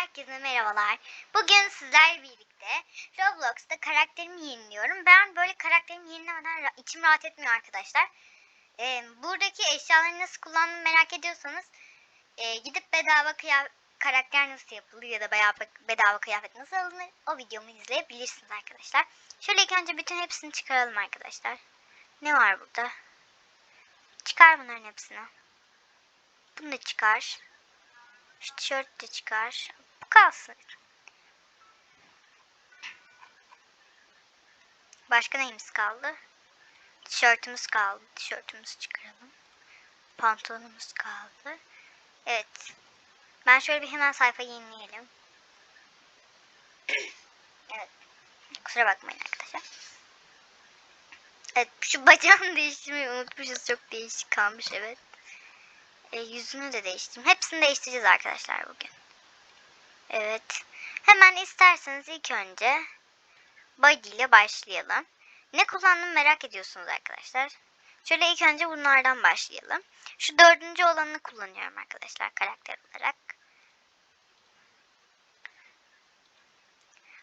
Herkese merhabalar. Bugün sizlerle birlikte Roblox'ta karakterimi yeniliyorum. Ben böyle karakterimi yenilemeden içim rahat etmiyor arkadaşlar. Ee, buradaki eşyaları nasıl kullandığımı merak ediyorsanız e, gidip bedava kıyafet karakter nasıl yapılır ya da bedava, bedava kıyafet nasıl alınır o videomu izleyebilirsiniz arkadaşlar. Şöyle ilk önce bütün hepsini çıkaralım arkadaşlar. Ne var burada? Çıkar bunların hepsini. Bunu da çıkar. Şu tişört de çıkar. Kalsın. Başka neyimiz kaldı? Tişörtümüz kaldı. Tişörtümüzü çıkaralım. Pantolonumuz kaldı. Evet. Ben şöyle bir hemen sayfa yenileyelim. evet. Kusura bakmayın arkadaşlar. Evet şu bacağını değiştirmeyi unutmuşuz. Çok değişik kalmış evet. E, yüzünü de değiştirdim. Hepsini değiştireceğiz arkadaşlar bugün. Evet. Hemen isterseniz ilk önce body ile başlayalım. Ne kullandığımı merak ediyorsunuz arkadaşlar. Şöyle ilk önce bunlardan başlayalım. Şu dördüncü olanını kullanıyorum arkadaşlar karakter olarak.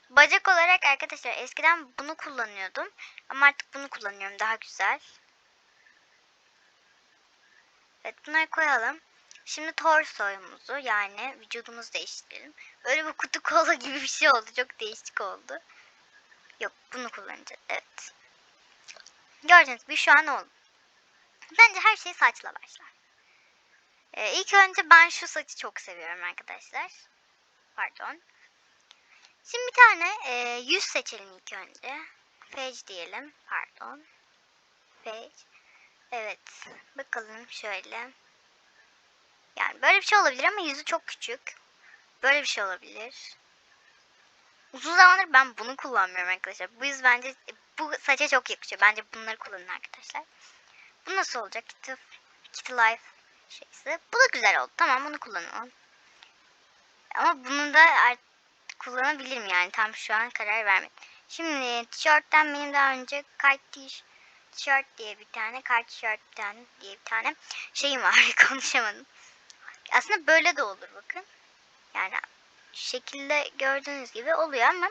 Bacak olarak arkadaşlar eskiden bunu kullanıyordum. Ama artık bunu kullanıyorum. Daha güzel. Evet bunları koyalım. Şimdi torsoyumuzu yani vücudumuzu değiştirelim. Böyle bir kutu kola gibi bir şey oldu. Çok değişik oldu. Yok bunu kullanacağız. Evet. Gördüğünüz gibi şu an oldu. Bence her şey saçla başlar. Ee, ilk önce ben şu saçı çok seviyorum arkadaşlar. Pardon. Şimdi bir tane e, yüz seçelim ilk önce. Page diyelim. Pardon. Page. Evet. Bakalım şöyle. Yani böyle bir şey olabilir ama yüzü çok küçük. Böyle bir şey olabilir. Uzun zamandır ben bunu kullanmıyorum arkadaşlar. Bu yüz bence bu saça çok yakışıyor. Bence bunları kullanın arkadaşlar. Bu nasıl olacak? Kitty, Kitty Life şeysi. Bu da güzel oldu. Tamam bunu kullanalım. Ama bunu da kullanabilirim yani. Tam şu an karar vermedim. Şimdi tişörtten benim daha önce kite tişört diye bir tane, kart tişört bir tane diye bir tane şeyim var. Konuşamadım. Aslında böyle de olur bakın. Yani şekilde gördüğünüz gibi oluyor ama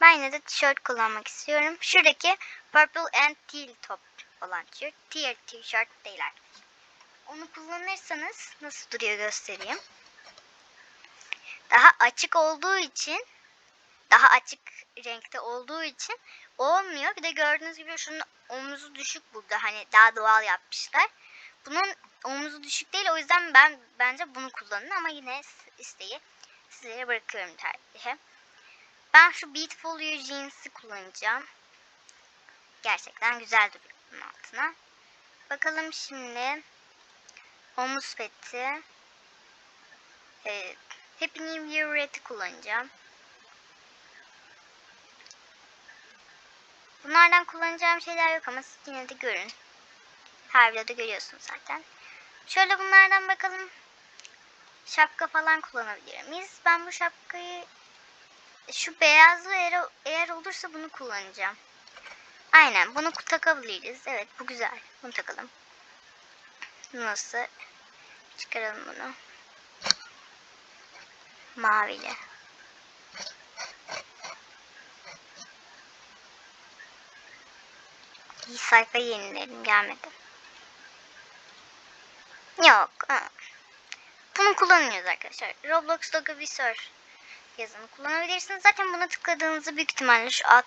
ben yine de tişört kullanmak istiyorum. Şuradaki purple and teal top olan tişört. Teal tişört değil arkadaşlar. Onu kullanırsanız nasıl duruyor göstereyim. Daha açık olduğu için daha açık renkte olduğu için olmuyor. Bir de gördüğünüz gibi şunun omuzu düşük burada. Hani daha doğal yapmışlar. Bunun omuzu düşük değil. O yüzden ben bence bunu kullanın ama yine isteği sizlere bırakıyorum tercihe. Ben şu Beautiful You Jeans'i kullanacağım. Gerçekten güzel duruyor bunun altına. Bakalım şimdi omuz peti. Evet. Happy New Year Red'i kullanacağım. Bunlardan kullanacağım şeyler yok ama siz yine de görün. Her videoda görüyorsunuz zaten. Şöyle bunlardan bakalım. Şapka falan kullanabilir miyiz? Ben bu şapkayı şu beyazlı eğer, eğer olursa bunu kullanacağım. Aynen bunu takabiliriz. Evet bu güzel. Bunu takalım. Nasıl? Çıkaralım bunu. İyi sayfa yenilerim gelmedi. Yok. Bunu kullanmıyoruz arkadaşlar. Roblox Logo Visor yazını kullanabilirsiniz. Zaten buna tıkladığınızda büyük ihtimalle şu alt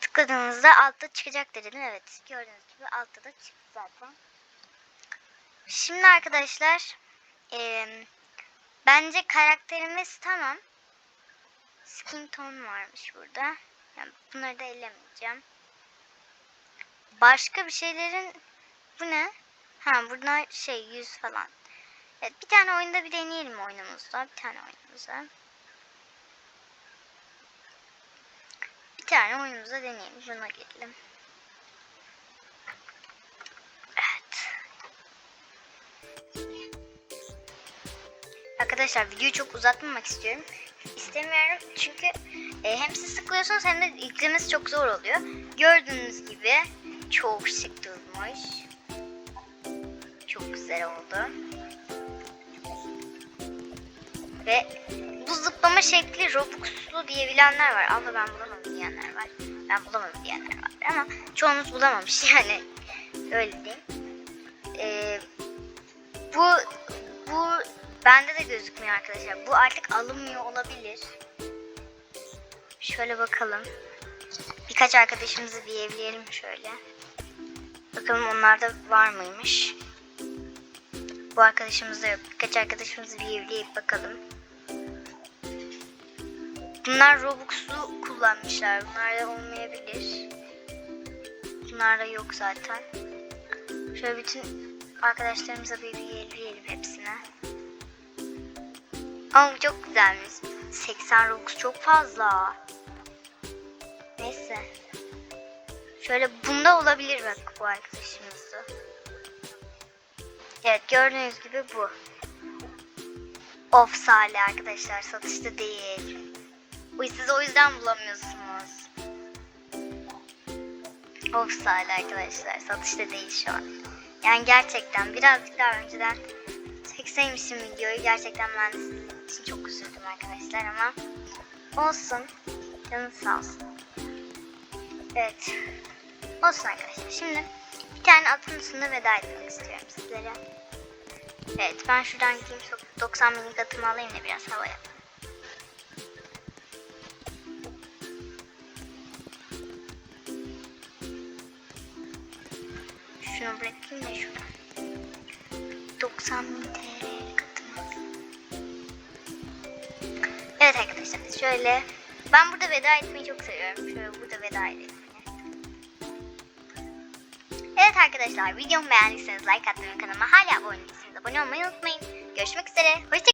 tıkladığınızda altta çıkacaktır dedim. Evet gördüğünüz gibi altta da çıktı zaten. Şimdi arkadaşlar eee, bence karakterimiz tamam. Skin tone varmış burada. Yani bunları da ellemeyeceğim. Başka bir şeylerin bu ne? Ha burada şey yüz falan. Evet bir tane oyunda bir deneyelim oyunumuzda. Bir tane oyunumuza. Bir tane oyunumuza deneyelim. Şuna girelim. Evet. Arkadaşlar videoyu çok uzatmamak istiyorum. İstemiyorum çünkü e, hem siz sıkılıyorsunuz hem de yüklemesi çok zor oluyor. Gördüğünüz gibi çok şık güzel oldu. Ve bu zıplama şekli Robux'lu diyebilenler var. Ama ben bulamadım diyenler var. Ben bulamadım diyenler var. Ama çoğunuz bulamamış yani. Öyle diyeyim. Ee, bu bu bende de gözükmüyor arkadaşlar. Bu artık alınmıyor olabilir. Şöyle bakalım. Birkaç arkadaşımızı bir şöyle. Bakalım onlarda var mıymış. Bu arkadaşımızda yok. Birkaç arkadaşımızı bir evleyip bakalım. Bunlar Robux'u kullanmışlar. Bunlar da olmayabilir. Bunlar da yok zaten. Şöyle bütün arkadaşlarımıza bir evleyelim hepsine. Ama çok güzelmiş. 80 Robux çok fazla. Neyse. Şöyle bunda olabilir bak bu arkadaşımızda. Evet gördüğünüz gibi bu. Of arkadaşlar satışta değil. Siz o yüzden bulamıyorsunuz. Of arkadaşlar satışta değil şu an. Yani gerçekten birazcık daha önceden çekseymişim videoyu gerçekten ben sizin için çok üzüldüm arkadaşlar ama olsun. Canınız sağ olsun. Evet. Olsun arkadaşlar. Şimdi tane atın üstünde veda etmek istiyorum sizlere. Evet ben şuradan gideyim 90 minik atımı alayım da biraz havaya. Şunu bırakayım da şuradan. 90 bin TL katımı. Evet arkadaşlar şöyle ben burada veda etmeyi çok seviyorum. Şöyle burada veda edelim. Evet arkadaşlar videomu beğendiyseniz like atmayı kanalıma hala abone değilseniz abone olmayı unutmayın. Görüşmek üzere. Hoşçakalın.